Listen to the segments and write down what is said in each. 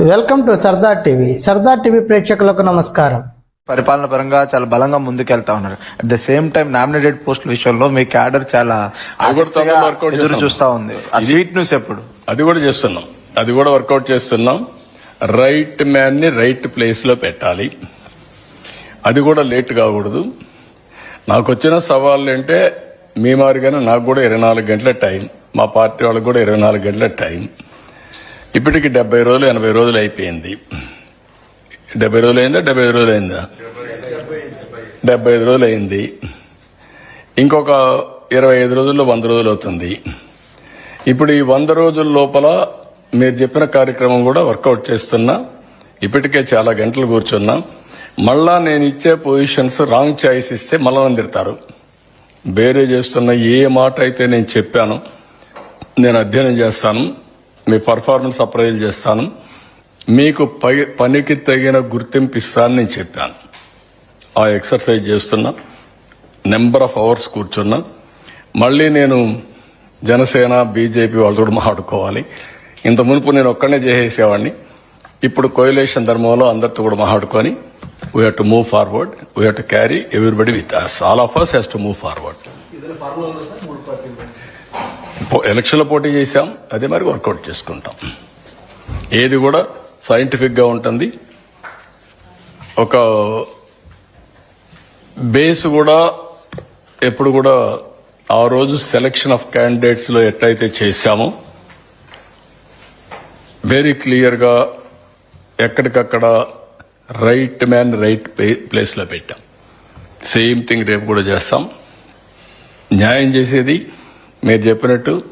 Welcome to Sardar TV. Sardar TV ప్రేక్షకులకు నమస్కారం. పరిపాలన పరంగా చాలా బలంగా ముందుకెళ్తా ఉన్నారు. At the same time nominated పోస్టుల విషయంలో మీ క్యాడర్ చాలా ఎదురు చేస్తాం. ఉంది. ఆ స్వీట్ న్యూస్ ఎప్పుడు? అది కూడా చేస్తున్నాం. అది కూడా వర్కౌట్ చేస్తున్నాం. రైట్ మ్యాన్ని రైట్ ప్లేస్లో పెట్టాలి. అది కూడా లేట్ కాకూడదు. నాకు వచ్చిన సవాళ్ళు అంటే మీ మాదిరిగానే నాకు కూడా ఇరవై నాలుగు గంటల టైం మా పార్టీ వాళ్ళకి కూడా ఇరవై నాలుగు గంటల టైం. ఇప్పటికి డెబ్బై రోజులు ఎనభై రోజులు అయిపోయింది. డెబ్బై రోజులు అయిందా? డెబ్బై ఐదు రోజులు అయిందా? డెబ్బై ఐదు రోజులు అయింది. ఇంకొక ఇరవై ఐదు రోజుల్లో వంద రోజులు అవుతుంది. ఇప్పుడు ఈ వంద రోజుల లోపల మీరు చెప్పిన కార్యక్రమం కూడా వర్కౌట్ చేస్తున్నా. ఇప్పటికే చాలా గంటలు కూర్చున్నా. మళ్ళా నేను ఇచ్చే పొజిషన్స్ రాంగ్ చాయిస్ ఇస్తే మళ్ళా తిడతారు వేరే చేస్తున్న ఏ మాట అయితే నేను చెప్పాను నేను అధ్యయనం చేస్తాను. మీ పర్ఫార్మెన్స్ అప్రైజ్ చేస్తాను. మీకు పై- పనికి తగిన గుర్తింపు ఇస్తానని నేను చెప్పాను. ఆ ఎక్సర్సైజ్ చేస్తున్నా. నెంబర్ ఆఫ్ అవర్స్ కూర్చున్నా. మళ్ళీ నేను జనసేన బీజేపీ వాళ్ళతో కూడా మాట్లాడుకోవాలి. ఇంత మునుపు నేను ఒక్కనే చేసేసేవాడిని. ఇప్పుడు కోయిలేషన్ ధర్మంలో అందరితో కూడా మాట్లాడుకొని we have to move forward we have to carry everybody with us all of us has to move forward ఎలక్షన్లో పోటీ చేశాం. అదే మరి వర్కౌట్ చేసుకుంటాం. ఏది కూడా సైంటిఫిక్గా ఉంటుంది. ఒక బేస్ కూడా ఎప్పుడు కూడా ఆ రోజు సెలక్షన్ ఆఫ్ క్యాండిడేట్స్లో ఎట్లయితే చేశామో వెరీ క్లియర్గా ఎక్కడికక్కడ రైట్ మ్యాన్ రైట్ ప్లేస్లో పెట్టాం. సేమ్ థింగ్ రేపు కూడా చేస్తాం. న్యాయం చేసేది మీరు చెప్పినట్టు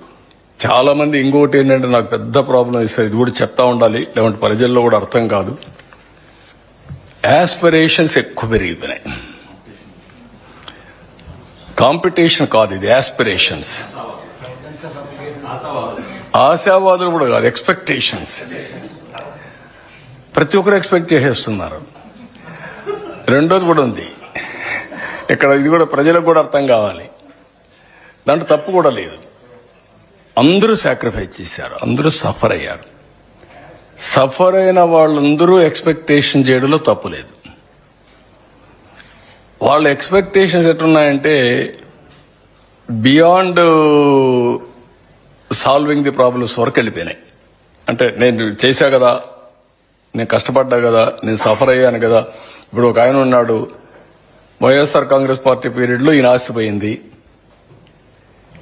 చాలామంది ఇంకోటి ఏంటంటే నాకు పెద్ద ప్రాబ్లం ఇస్తారు ఇది కూడా చెప్తా ఉండాలి. లేదంటే ప్రజల్లో కూడా అర్థం కాదు. యాస్పిరేషన్స్ ఎక్కువ పెరిగిపోయినాయి. కాంపిటీషన్ కాదు ఇది యాస్పిరేషన్స్ ఆశావాదులు కూడా కాదు ఎక్స్పెక్టేషన్స్ ప్రతి ఒక్కరు ఎక్స్పెక్ట్ చేసేస్తున్నారు. రెండోది కూడా ఉంది. ఇక్కడ ఇది కూడా ప్రజలకు కూడా అర్థం కావాలి. దాంట్లో తప్పు కూడా లేదు. అందరూ సాక్రిఫైస్ చేశారు అందరూ సఫర్ అయ్యారు. సఫర్ అయిన వాళ్ళందరూ ఎక్స్పెక్టేషన్ చేయడంలో తప్పు లేదు. వాళ్ళ ఎక్స్పెక్టేషన్స్ ఎట్లున్నాయంటే బియాండ్ సాల్వింగ్ ది ప్రాబ్లమ్స్ వరకు వెళ్ళిపోయినాయి. అంటే నేను చేశా కదా నేను కష్టపడ్డా కదా నేను సఫర్ అయ్యాను కదా ఇప్పుడు ఒక ఆయన ఉన్నాడు వైఎస్ఆర్ కాంగ్రెస్ పార్టీ పీరియడ్లో ఈయన ఆస్తిపోయింది.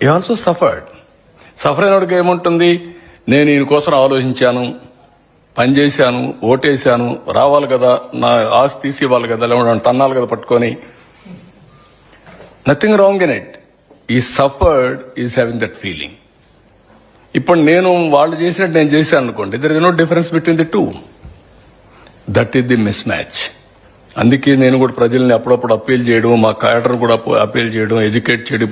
ఈ ఆల్సో సఫర్డ్ సఫర్ అయినోడికి ఏముంటుంది? నేను ఈయన కోసం ఆలోచించాను పనిచేశాను ఓటేశాను రావాలి కదా నా ఆస్తి తీసి ఇవ్వాలి కదా లేకుంటే తన్నాలి కదా పట్టుకొని. Nothing wrong in it he suffered is having that feeling ఇప్పుడు నేను వాళ్ళు చేసినట్టు నేను చేశాను అనుకోండి there is no difference between the two that is the mismatch అందుకే నేను కూడా ప్రజల్ని అప్పుడప్పుడు అప్పీల్ చేయడం మా క్యాడర్ కూడా అప్పీల్ చేయడం ఎడ్యుకేట్ చేయడం.